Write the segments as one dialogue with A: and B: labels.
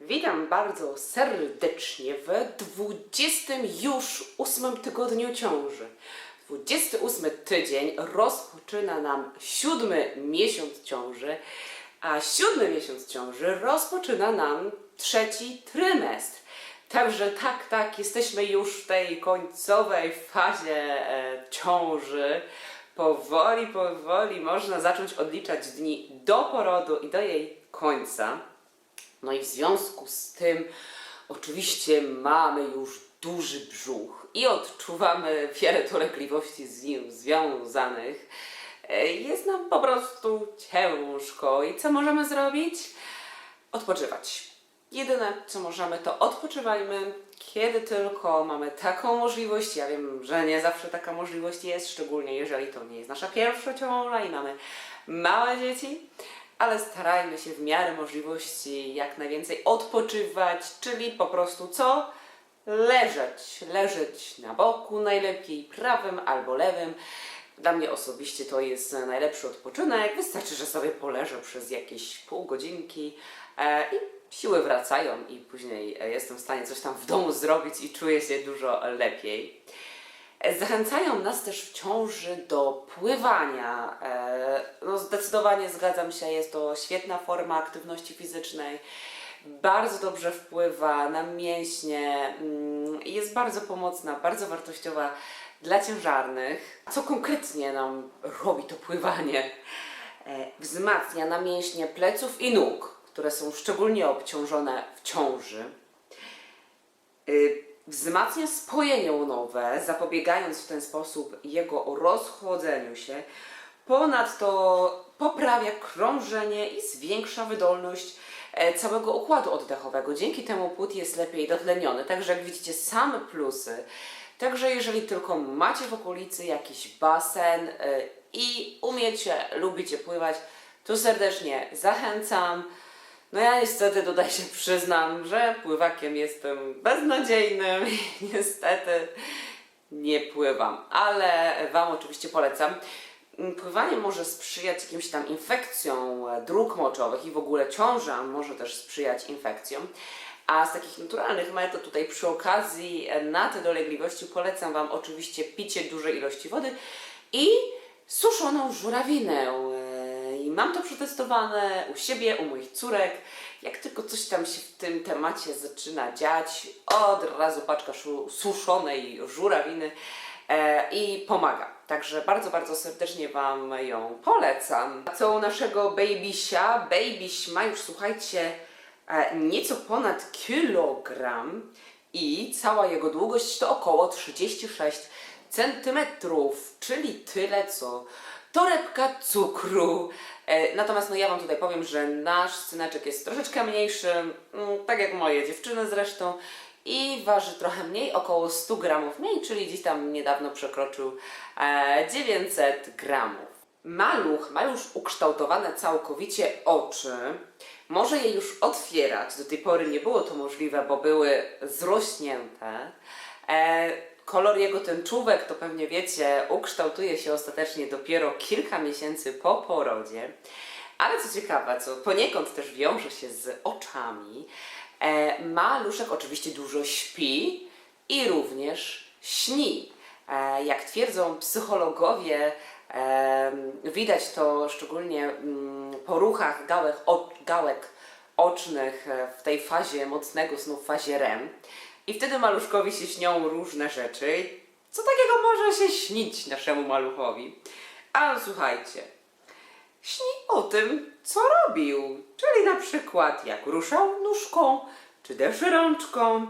A: Witam bardzo serdecznie w 20 już 8 tygodniu ciąży. 28 tydzień rozpoczyna nam siódmy miesiąc ciąży, a siódmy miesiąc ciąży rozpoczyna nam trzeci trymestr. Także tak, tak, jesteśmy już w tej końcowej fazie e, ciąży. Powoli, powoli można zacząć odliczać dni do porodu i do jej końca. No i w związku z tym oczywiście mamy już duży brzuch i odczuwamy wiele dolegliwości z nim związanych. E, Jest nam po prostu ciężko i co możemy zrobić? Odpoczywać. Jedyne co możemy to odpoczywajmy, kiedy tylko mamy taką możliwość. Ja wiem, że nie zawsze taka możliwość jest, szczególnie jeżeli to nie jest nasza pierwsza ciąża i mamy małe dzieci, ale starajmy się w miarę możliwości jak najwięcej odpoczywać, czyli po prostu co? Leżeć. Leżeć na boku, najlepiej prawym albo lewym. Dla mnie osobiście to jest najlepszy odpoczynek. Wystarczy, że sobie poleżę przez jakieś pół godzinki e, i siły wracają i później e, jestem w stanie coś tam w domu zrobić i czuję się dużo lepiej. E, Zachęcają nas też w ciąży do pływania. E, No zdecydowanie zgadzam się, jest to świetna forma aktywności fizycznej. Bardzo dobrze wpływa na mięśnie, mm, jest bardzo pomocna, bardzo wartościowa dla ciężarnych. Co konkretnie nam robi to pływanie? E, Wzmacnia na mięśnie pleców i nóg, które są szczególnie obciążone w ciąży. Wzmacnia spojenie łonowe, zapobiegając w ten sposób jego rozchłodzeniu się. Ponadto poprawia krążenie i zwiększa wydolność e, całego układu oddechowego. Dzięki temu płód jest lepiej dotleniony. Także jak widzicie, same plusy. Także jeżeli tylko macie w okolicy jakiś basen e, i umiecie, lubicie pływać, to serdecznie zachęcam. No ja niestety tutaj się przyznam, że pływakiem jestem beznadziejnym i niestety nie pływam, ale Wam oczywiście polecam. Pływanie może sprzyjać jakimś tam infekcjom e, dróg moczowych i w ogóle ciąża może też sprzyjać infekcjom. A z takich naturalnych metod tutaj przy okazji e, na te dolegliwości polecam Wam oczywiście picie dużej ilości wody i suszoną żurawinę. Mam to przetestowane u siebie, u moich córek. Jak tylko coś tam się w tym temacie zaczyna dziać, od razu paczka suszonej żurawiny e, i pomaga. Także bardzo, bardzo serdecznie Wam ją polecam. Co u naszego babysia? Babyś ma już, słuchajcie, e, nieco ponad kilogram i cała jego długość to około 36 centymetrów, czyli tyle co torebka cukru. E, natomiast no ja Wam tutaj powiem, że nasz syneczek jest troszeczkę mniejszy, mm, tak jak moje dziewczyny zresztą, i waży trochę mniej, około 100 gramów mniej, czyli gdzieś tam niedawno przekroczył e, 900 gramów. Maluch ma już ukształtowane całkowicie oczy. Może je już otwierać. Do tej pory nie było to możliwe, bo były zrośnięte. Kolor jego tęczówek, to pewnie wiecie, ukształtuje się ostatecznie dopiero kilka miesięcy po porodzie. Ale co ciekawe, co poniekąd też wiąże się z oczami, e, maluszek oczywiście dużo śpi i również śni. E, jak twierdzą psychologowie, e, widać to szczególnie mm, po ruchach gałek, o, gałek ocznych e, w tej fazie mocnego snu, w fazie REM. I wtedy maluszkowi się śnią różne rzeczy. Co takiego może się śnić naszemu maluchowi? A słuchajcie, śni o tym, co robił. Czyli na przykład jak ruszał nóżką, czy też rączką,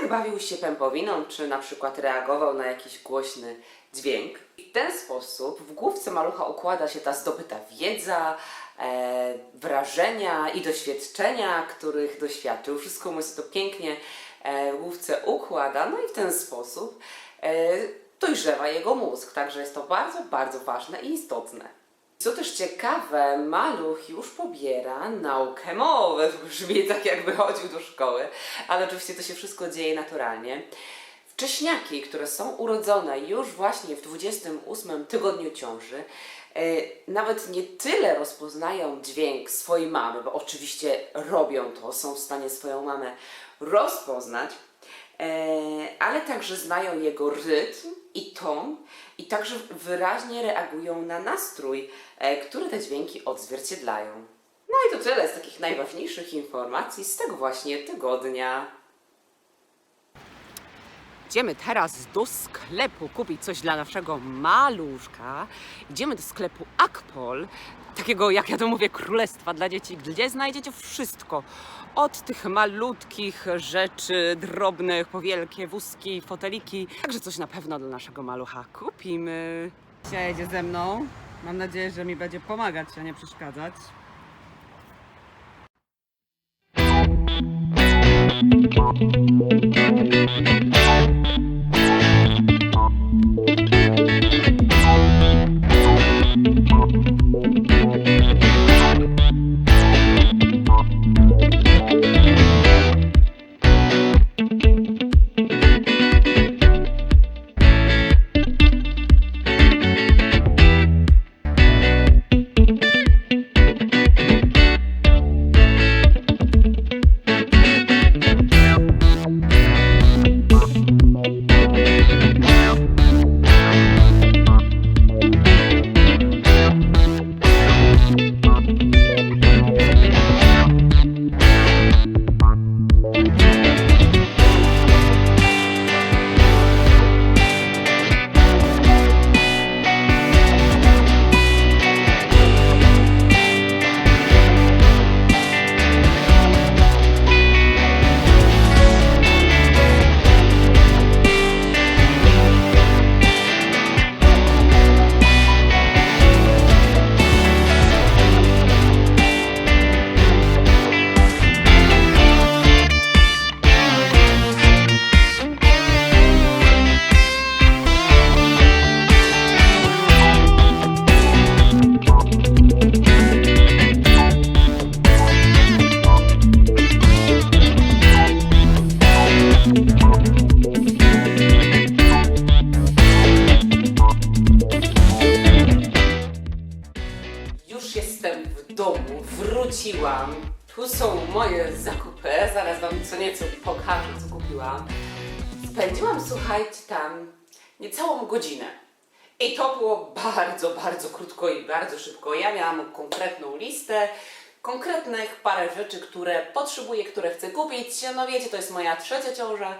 A: jak bawił się pępowiną, czy na przykład reagował na jakiś głośny dźwięk. I w ten sposób w główce malucha układa się ta zdobyta wiedza, e, wrażenia i doświadczenia, których doświadczył. Wszystko mu się to pięknie główce układa, no i w ten sposób e, dojrzewa jego mózg. Także jest to bardzo, bardzo ważne i istotne. Co też ciekawe, maluch już pobiera naukę mowy. Brzmi tak, jakby chodził do szkoły, ale oczywiście to się wszystko dzieje naturalnie. Wcześniaki, które są urodzone już właśnie w 28 tygodniu ciąży, e, nawet nie tyle rozpoznają dźwięk swojej mamy, bo oczywiście robią to, są w stanie swoją mamę rozpoznać, e, ale także znają jego rytm i ton i także wyraźnie reagują na nastrój, e, który te dźwięki odzwierciedlają. No i to tyle z takich najważniejszych informacji z tego właśnie tygodnia. Idziemy teraz do sklepu kupić coś dla naszego maluszka. Idziemy do sklepu Akpol, takiego jak ja to mówię, królestwa dla dzieci, gdzie znajdziecie wszystko. Od tych malutkich rzeczy, drobnych, po wielkie wózki, foteliki. Także coś na pewno dla naszego malucha kupimy.
B: Dzisiaj jedzie ze mną. Mam nadzieję, że mi będzie pomagać, a nie przeszkadzać.
A: Już domu, wróciłam. Tu są moje zakupy. Zaraz Wam co nieco pokażę, co kupiłam. Spędziłam, słuchajcie, tam niecałą godzinę. I to było bardzo, bardzo krótko i bardzo szybko. Ja miałam konkretną listę, konkretnych parę rzeczy, które potrzebuję, które chcę kupić. No wiecie, to jest moja trzecia ciąża.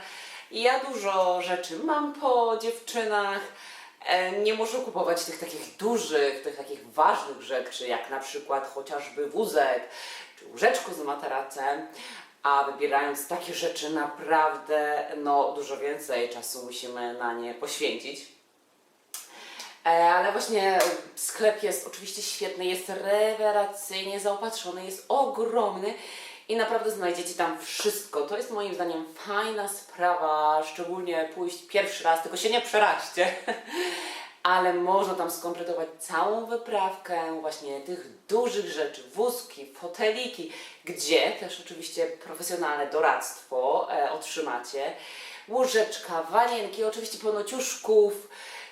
A: I ja dużo rzeczy mam po dziewczynach. E, Nie muszę kupować tych takich dużych, tych takich ważnych rzeczy, jak na przykład chociażby wózek czy łóżeczko z materacem, a wybierając takie rzeczy naprawdę no, dużo więcej czasu musimy na nie poświęcić. E, Ale właśnie sklep jest oczywiście świetny, jest rewelacyjnie zaopatrzony, jest ogromny i naprawdę znajdziecie tam wszystko. To jest moim zdaniem fajna sprawa, szczególnie pójść pierwszy raz, tylko się nie przeraźcie. Ale można tam skompletować całą wyprawkę właśnie tych dużych rzeczy, wózki, foteliki, gdzie też oczywiście profesjonalne doradztwo e, otrzymacie. Łożeczka, wanienki, oczywiście pełno ciuszków,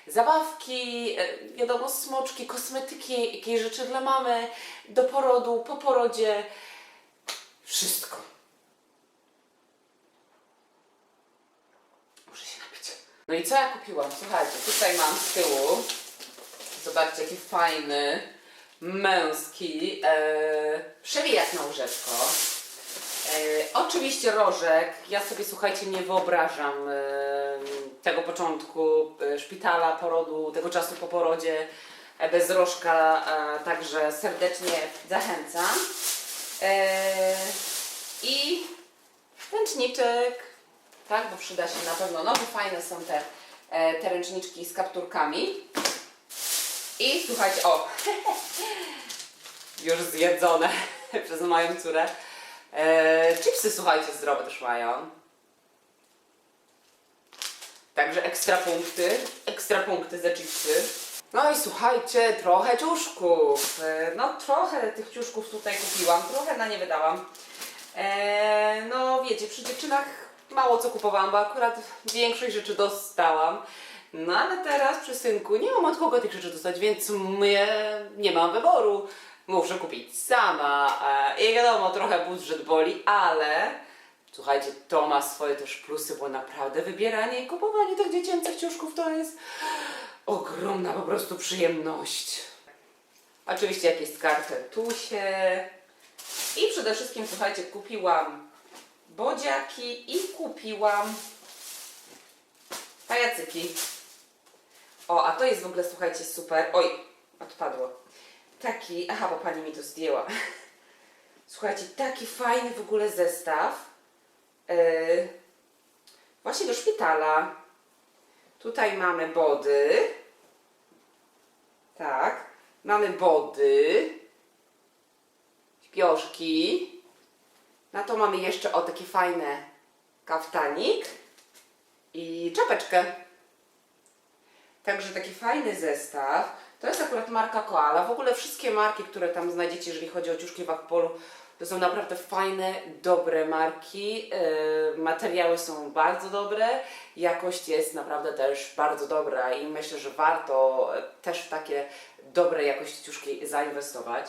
A: zabawki, e, wiadomo, smoczki, kosmetyki, jakieś rzeczy dla mamy, do porodu, po porodzie. Wszystko. Muszę się napić. No i co ja kupiłam? Słuchajcie, tutaj mam z tyłu, zobaczcie jaki fajny, męski e, przewijak na łóżeczko. E, oczywiście rożek. Ja sobie, słuchajcie, nie wyobrażam e, tego początku e, szpitala, porodu, tego czasu po porodzie e, bez rożka, e, także serdecznie zachęcam. E, I ręczniczek, tak, bo przyda się na pewno. No, fajne są te, e, te ręczniczki z kapturkami. I słuchajcie, o, już zjedzone przez moją córę. E, chipsy, słuchajcie, zdrowe też mają. Także ekstra punkty, ekstra punkty za chipsy. No i słuchajcie, trochę ciuszków. E, No trochę tych ciuszków tutaj kupiłam, trochę na nie wydałam. E, no wiecie, przy dziewczynach mało co kupowałam, bo akurat większość rzeczy dostałam. No ale teraz przy synku nie mam od kogo tych rzeczy dostać, więc mnie nie mam wyboru. Muszę kupić sama. E, I wiadomo, trochę budżet boli, ale słuchajcie, to ma swoje też plusy, bo naprawdę wybieranie i kupowanie tych dziecięcych ciuszków to jest ogromna po prostu przyjemność. Oczywiście jakieś skarpetusie. I przede wszystkim, słuchajcie, kupiłam bodziaki i kupiłam pajacyki. O, a to jest w ogóle, słuchajcie, super. Oj, odpadło. Taki, aha, bo pani mi to zdjęła. Słuchajcie, taki fajny w ogóle zestaw. Yy, właśnie do szpitala. Tutaj mamy body. Tak. Mamy body. Śpioszki. Na to mamy jeszcze o takie fajne kaftanik i czapeczkę. Także taki fajny zestaw. To jest akurat marka Koala. W ogóle wszystkie marki, które tam znajdziecie, jeżeli chodzi o ciuszki w Akpolu, to są naprawdę fajne, dobre marki. Yy, materiały są bardzo dobre. Jakość jest naprawdę też bardzo dobra i myślę, że warto e, też w takie dobre jakości ciuszki zainwestować.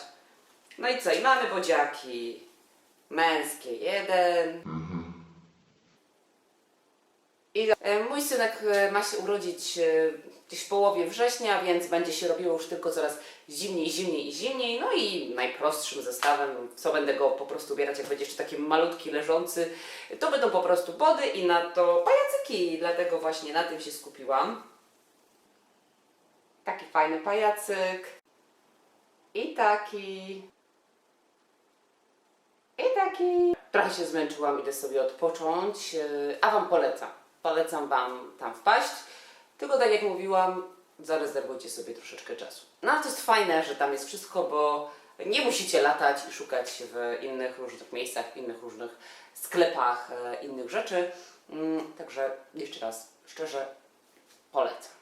A: No i co? I mamy bodziaki męskie jeden. I e, mój synek e, ma się urodzić e, gdzieś w połowie września, więc będzie się robiło już tylko coraz zimniej, zimniej i zimniej. No i najprostszym zestawem, co będę go po prostu ubierać, jak będzie jeszcze taki malutki, leżący, to będą po prostu body i na to pajacyki. Dlatego właśnie na tym się skupiłam. Taki fajny pajacyk. I taki. I taki. Trochę się zmęczyłam, idę sobie odpocząć, yy, a Wam polecam. Polecam Wam tam wpaść. Tylko tak jak mówiłam, zarezerwujcie sobie troszeczkę czasu. No ale to jest fajne, że tam jest wszystko, bo nie musicie latać i szukać w innych różnych miejscach, w innych różnych sklepach, e, innych rzeczy. Mm, Także jeszcze raz szczerze polecam.